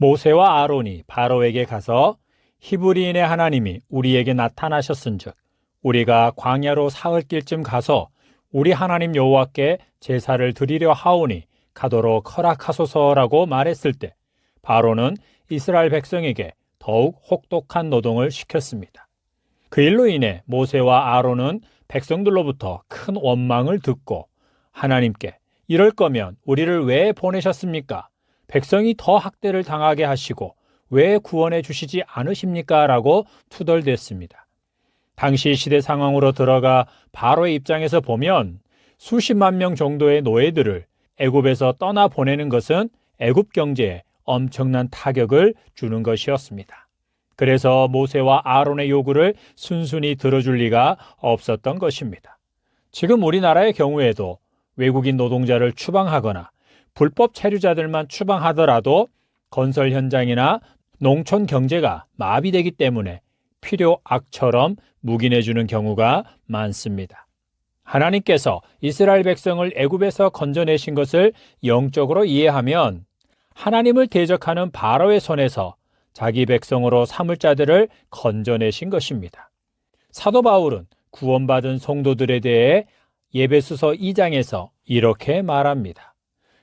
모세와 아론이 바로에게 가서 히브리인의 하나님이 우리에게 나타나셨은즉 우리가 광야로 사흘 길쯤 가서 우리 하나님 여호와께 제사를 드리려 하오니 가도록 허락하소서라고 말했을 때 바로는 이스라엘 백성에게 더욱 혹독한 노동을 시켰습니다. 그 일로 인해 모세와 아론은 백성들로부터 큰 원망을 듣고 하나님께 이럴 거면 우리를 왜 보내셨습니까? 백성이 더 학대를 당하게 하시고 왜 구원해 주시지 않으십니까? 라고 투덜댔습니다. 당시 시대 상황으로 들어가 바로의 입장에서 보면 수십만 명 정도의 노예들을 애굽에서 떠나 보내는 것은 애굽 경제에 엄청난 타격을 주는 것이었습니다. 그래서 모세와 아론의 요구를 순순히 들어줄 리가 없었던 것입니다. 지금 우리나라의 경우에도 외국인 노동자를 추방하거나 불법 체류자들만 추방하더라도 건설 현장이나 농촌 경제가 마비되기 때문에 필요 악처럼 묵인해주는 경우가 많습니다. 하나님께서 이스라엘 백성을 애굽에서 건져내신 것을 영적으로 이해하면 하나님을 대적하는 바로의 손에서 자기 백성으로 삼을 자들을 건져내신 것입니다. 사도 바울은 구원받은 성도들에 대해 예배수서 2장에서 이렇게 말합니다.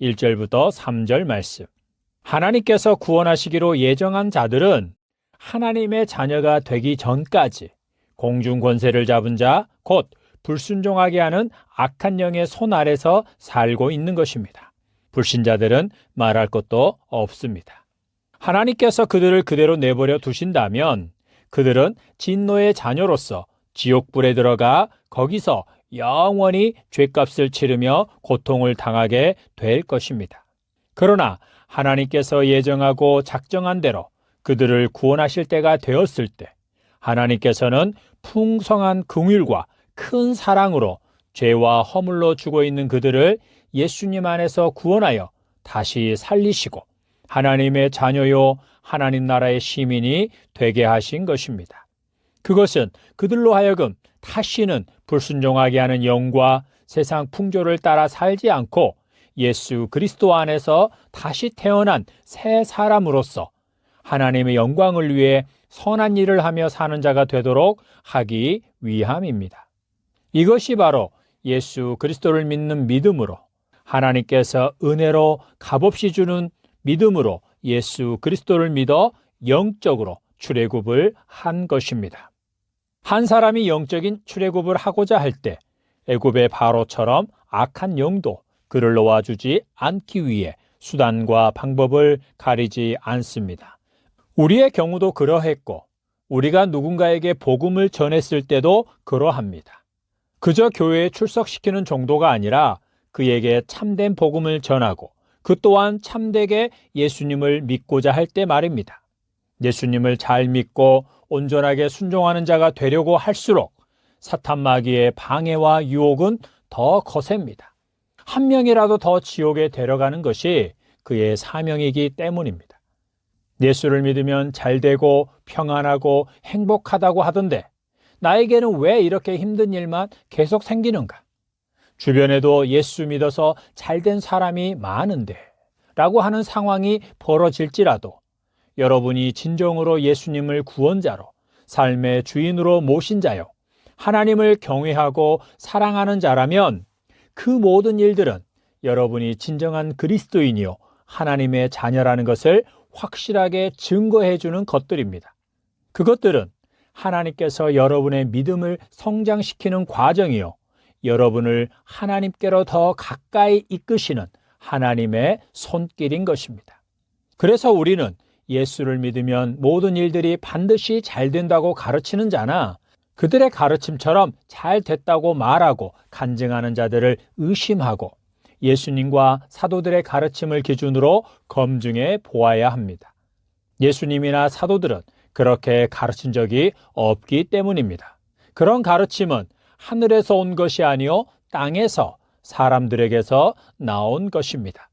1절부터 3절 말씀. 하나님께서 구원하시기로 예정한 자들은 하나님의 자녀가 되기 전까지 공중 권세를 잡은 자, 곧 불순종하게 하는 악한 영의 손 아래서 살고 있는 것입니다. 불신자들은 말할 것도 없습니다. 하나님께서 그들을 그대로 내버려 두신다면 그들은 진노의 자녀로서 지옥불에 들어가 거기서 영원히 죄값을 치르며 고통을 당하게 될 것입니다. 그러나 하나님께서 예정하고 작정한 대로 그들을 구원하실 때가 되었을 때 하나님께서는 풍성한 긍휼과 큰 사랑으로 죄와 허물로 죽어 있는 그들을 예수님 안에서 구원하여 다시 살리시고 하나님의 자녀요 하나님 나라의 시민이 되게 하신 것입니다. 그것은 그들로 하여금 다시는 불순종하게 하는 영과 세상 풍조를 따라 살지 않고 예수 그리스도 안에서 다시 태어난 새 사람으로서 하나님의 영광을 위해 선한 일을 하며 사는 자가 되도록 하기 위함입니다. 이것이 바로 예수 그리스도를 믿는 믿음으로 하나님께서 은혜로 값없이 주는 믿음으로 예수 그리스도를 믿어 영적으로 출애굽을 한 것입니다. 한 사람이 영적인 출애굽을 하고자 할 때 애굽의 바로처럼 악한 영도 그를 놓아주지 않기 위해 수단과 방법을 가리지 않습니다. 우리의 경우도 그러했고 우리가 누군가에게 복음을 전했을 때도 그러합니다. 그저 교회에 출석시키는 정도가 아니라 그에게 참된 복음을 전하고 그 또한 참되게 예수님을 믿고자 할 때 말입니다. 예수님을 잘 믿고 온전하게 순종하는 자가 되려고 할수록 사탄 마귀의 방해와 유혹은 더 거셉니다. 한 명이라도 더 지옥에 데려가는 것이 그의 사명이기 때문입니다. 예수를 믿으면 잘 되고 평안하고 행복하다고 하던데 나에게는 왜 이렇게 힘든 일만 계속 생기는가? 주변에도 예수 믿어서 잘된 사람이 많은데 라고 하는 상황이 벌어질지라도 여러분이 진정으로 예수님을 구원자로 삶의 주인으로 모신 자요. 하나님을 경외하고 사랑하는 자라면 그 모든 일들은 여러분이 진정한 그리스도인이요. 하나님의 자녀라는 것을 확실하게 증거해 주는 것들입니다. 그것들은 하나님께서 여러분의 믿음을 성장시키는 과정이요. 여러분을 하나님께로 더 가까이 이끄시는 하나님의 손길인 것입니다. 그래서 우리는 예수를 믿으면 모든 일들이 반드시 잘 된다고 가르치는 자나 그들의 가르침처럼 잘 됐다고 말하고 간증하는 자들을 의심하고 예수님과 사도들의 가르침을 기준으로 검증해 보아야 합니다. 예수님이나 사도들은 그렇게 가르친 적이 없기 때문입니다. 그런 가르침은 하늘에서 온 것이 아니요 땅에서 사람들에게서 나온 것입니다.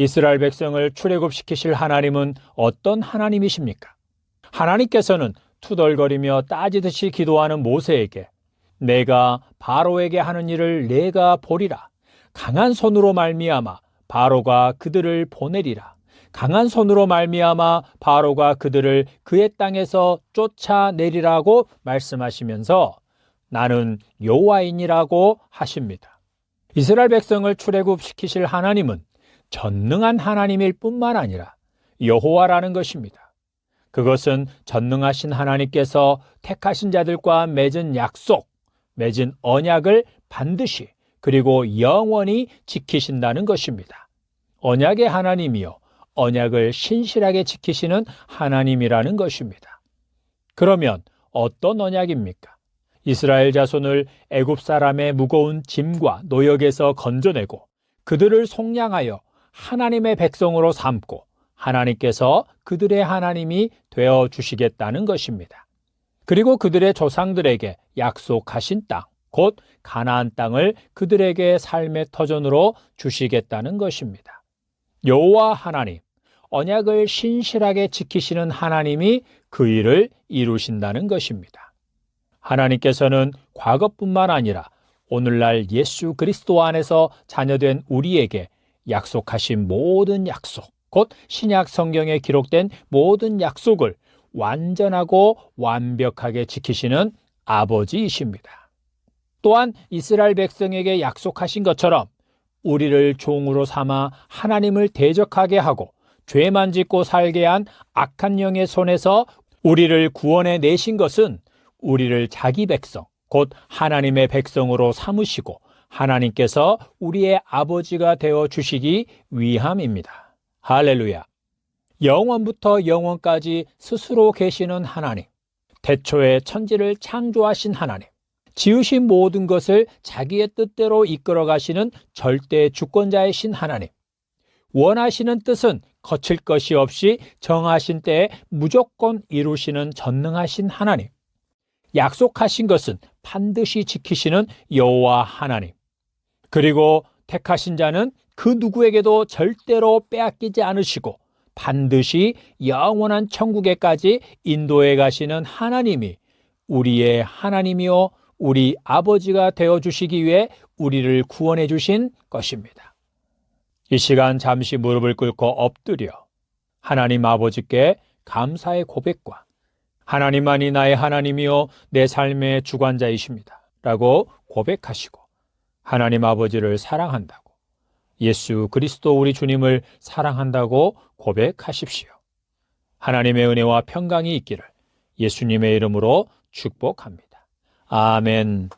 이스라엘 백성을 출애굽시키실 하나님은 어떤 하나님이십니까? 하나님께서는 투덜거리며 따지듯이 기도하는 모세에게 내가 바로에게 하는 일을 내가 보리라. 강한 손으로 말미암아 바로가 그들을 보내리라. 강한 손으로 말미암아 바로가 그들을 그의 땅에서 쫓아내리라고 말씀하시면서 나는 여호와이니라고 하십니다. 이스라엘 백성을 출애굽시키실 하나님은 전능한 하나님일 뿐만 아니라 여호와라는 것입니다. 그것은 전능하신 하나님께서 택하신 자들과 맺은 약속, 맺은 언약을 반드시 그리고 영원히 지키신다는 것입니다. 언약의 하나님이요. 언약을 신실하게 지키시는 하나님이라는 것입니다. 그러면 어떤 언약입니까? 이스라엘 자손을 애굽 사람의 무거운 짐과 노역에서 건져내고 그들을 속량하여 하나님의 백성으로 삼고 하나님께서 그들의 하나님이 되어 주시겠다는 것입니다. 그리고 그들의 조상들에게 약속하신 땅, 곧 가나안 땅을 그들에게 삶의 터전으로 주시겠다는 것입니다. 여호와 하나님, 언약을 신실하게 지키시는 하나님이 그 일을 이루신다는 것입니다. 하나님께서는 과거뿐만 아니라 오늘날 예수 그리스도 안에서 자녀된 우리에게 약속하신 모든 약속, 곧 신약 성경에 기록된 모든 약속을 완전하고 완벽하게 지키시는 아버지이십니다. 또한 이스라엘 백성에게 약속하신 것처럼 우리를 종으로 삼아 하나님을 대적하게 하고 죄만 짓고 살게 한 악한 영의 손에서 우리를 구원해 내신 것은 우리를 자기 백성, 곧 하나님의 백성으로 삼으시고 하나님께서 우리의 아버지가 되어 주시기 위함입니다. 할렐루야. 영원부터 영원까지 스스로 계시는 하나님, 태초에 천지를 창조하신 하나님, 지으신 모든 것을 자기의 뜻대로 이끌어 가시는 절대 주권자이신 하나님, 원하시는 뜻은 거칠 것이 없이 정하신 때에 무조건 이루시는 전능하신 하나님, 약속하신 것은 반드시 지키시는 여호와 하나님, 그리고 택하신 자는 그 누구에게도 절대로 빼앗기지 않으시고 반드시 영원한 천국에까지 인도해 가시는 하나님이 우리의 하나님이요 우리 아버지가 되어 주시기 위해 우리를 구원해 주신 것입니다. 이 시간 잠시 무릎을 꿇고 엎드려 하나님 아버지께 감사의 고백과 하나님만이 나의 하나님이요 내 삶의 주관자이십니다. 라고 고백하시고 하나님 아버지를 사랑한다고 예수 그리스도 우리 주님을 사랑한다고 고백하십시오. 하나님의 은혜와 평강이 있기를 예수님의 이름으로 축복합니다. 아멘.